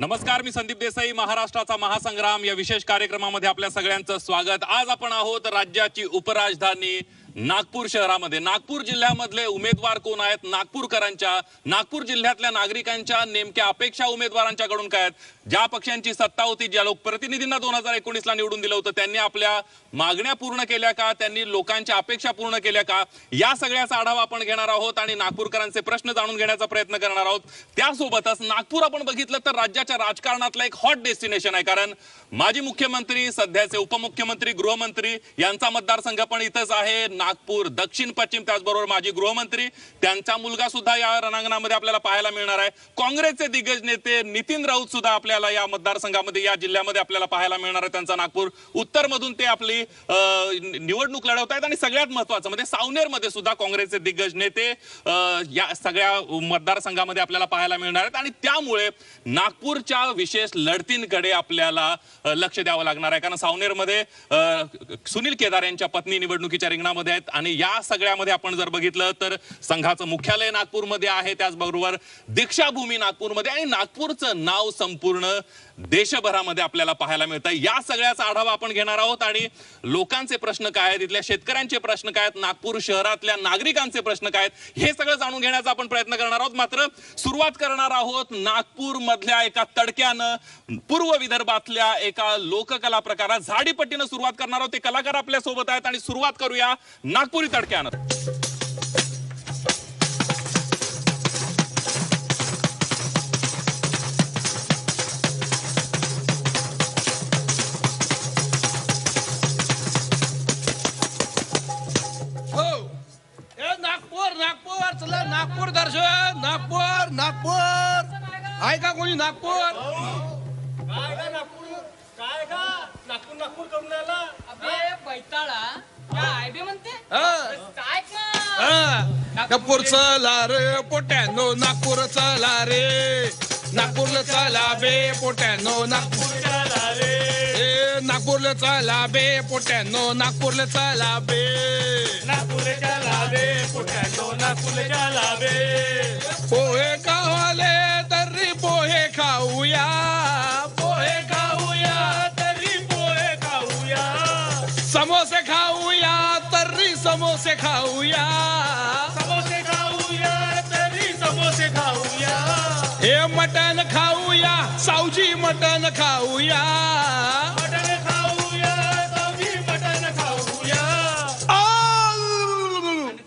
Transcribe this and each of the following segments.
नमस्कार मी संदीप देसाई महाराष्ट्राचा महासंग्राम. या विशेष कार्यक्रमामध्ये आपल्या सगळ्यांचं स्वागत. आज आपण आहोत राज्याची उपराजधानी नागपूर शहरामध्ये. नागपूर जिल्ह्यामधले उमेदवार कोण आहेत? नागपूरकरांच्या नागपूर जिल्ह्यातल्या नागरिकांच्या नेमक्या अपेक्षा उमेदवारांच्याकडून काय आहेत? ज्या पक्षांची सत्ता होती ज्या लोकप्रतिनिधींना दोन हजार एकोणीसला निवडून दिलं होतं त्यांनी आपल्या मागण्या पूर्ण केल्या का? त्यांनी लोकांच्या अपेक्षा पूर्ण केल्या का? या सगळ्याचा आढावा आपण घेणार आहोत आणि नागपूरकरांचे प्रश्न जाणून घेण्याचा प्रयत्न करणार आहोत. त्यासोबतच नागपूर आपण बघितलं तर राज्याच्या राजकारणातलं एक हॉट डेस्टिनेशन आहे. कारण माजी मुख्यमंत्री सध्याचे उपमुख्यमंत्री गृहमंत्री यांचा मतदारसंघ पण इथंच आहे. नागपूर दक्षिण पश्चिम त्याचबरोबर माजी गृहमंत्री त्यांचा मुलगा सुद्धा या रणांगणामध्ये आपल्याला पाहायला मिळणार आहे. काँग्रेसचे दिग्गज नेते नितीन राऊत सुद्धा आपल्याला या मतदारसंघामध्ये या जिल्ह्यामध्ये आपल्याला पाहायला मिळणार आहे. त्यांचा नागपूर उत्तर मधून ते आपली निवडणूक लढवत आहेत आणि सगळ्यात महत्वाचं म्हणजे सावनेरमध्ये सुद्धा काँग्रेसचे दिग्गज नेते या सगळ्या मतदारसंघामध्ये आपल्याला पाहायला मिळणार आहेत. आणि त्यामुळे नागपूरच्या विशेष लढतींकडे आपल्याला लक्ष द्यावं लागणार आहे. कारण सावनेरमध्ये अं, सुनील केदार यांच्या पत्नी निवडणुकीच्या रिंगणामध्ये आहेत. आणि या सगळ्यामध्ये आपण जर बघितलं तर संघाचं मुख्यालय नागपूरमध्ये आहे. त्याचबरोबर दीक्षाभूमी नागपूरमध्ये आणि नागपूरचं नाव संपूर्ण देशभरामध्ये आपल्याला पाहायला मिळतं या सगळ्याचा आढावा आपण घेणार आहोत. आणि लोकांचे प्रश्न काय आहेत? इथल्या शेतकऱ्यांचे प्रश्न काय आहेत? नागपूर शहरातल्या नागरिकांचे प्रश्न काय आहेत? हे सगळं जाणून घेण्याचा आपण प्रयत्न करणार आहोत. मात्र सुरुवात करणार आहोत नागपूर मधल्या एका तडक्यानं. पूर्व विदर्भातल्या एका लोककला प्रकारात. झाडीपट्टीनं सुरुवात करणार आहोत. ते कलाकार आपल्यासोबत आहेत. आणि सुरुवात करूया नागपुरी तडक्यानं हो. ए नागपूर नागपूर चला नागपूर दर्शन नागपूर नागपूर. आहे का कोणी नागपूर? काय का नागपूर? काय का नागपूर नागपूर करून राहिला अबे बैताळा. म्हणते? ना. नागपूर चला रे पोट्यानो नागपूर चला रे. नागपूरला चला बे पोट्यानो नागपूर चला रे. ए नागपूरला चला बे पोट्यानो नागपूरला चला बे. नागपूर चला रे पोट्यानो नागपूर चला रे पोहे समोसे खाऊया. समोसे खाऊया तरी समोसे खाऊया. हे मटण खाऊया सावजी मटण खाऊया. मटण खाऊया मटण खाऊया!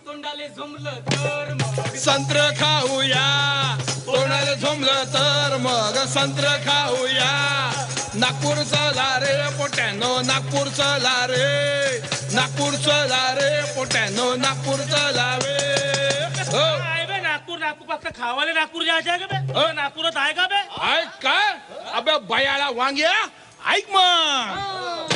तोंडाले झुमलं तर मग संत्र खाऊया. कोणाला झोमलं तर मग संत्र खाऊया. नागपूर चला रे पोट्यानो नागपूर चला रे नागपूर चला पोट्यानो नागपूर हो. काय बे नागपूर नागपूर फक्त खावाले नागपूर जायचं आहे का बे? अ? नागपुरात आहे का बे? ऐक काय अबे बयाला वांग्या ऐक मग.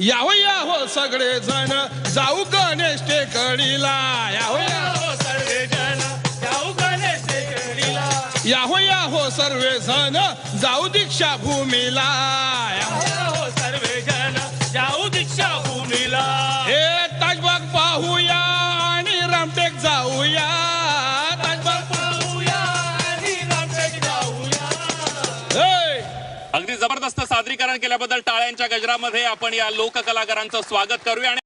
याहो याहो सगळे जण जाऊ गणेश टेकडीला. याहो या- हो सर्वजण जाऊ गणेश टेकडीला. याहो याहो सर्वे जण जाऊ दीक्षा भूमीला याहो. अगदी जबरदस्त सादरीकरण केल्याबद्दल टाळ्यांच्या गजरामध्ये आपण या लोककलाकारांचं स्वागत करूया आणि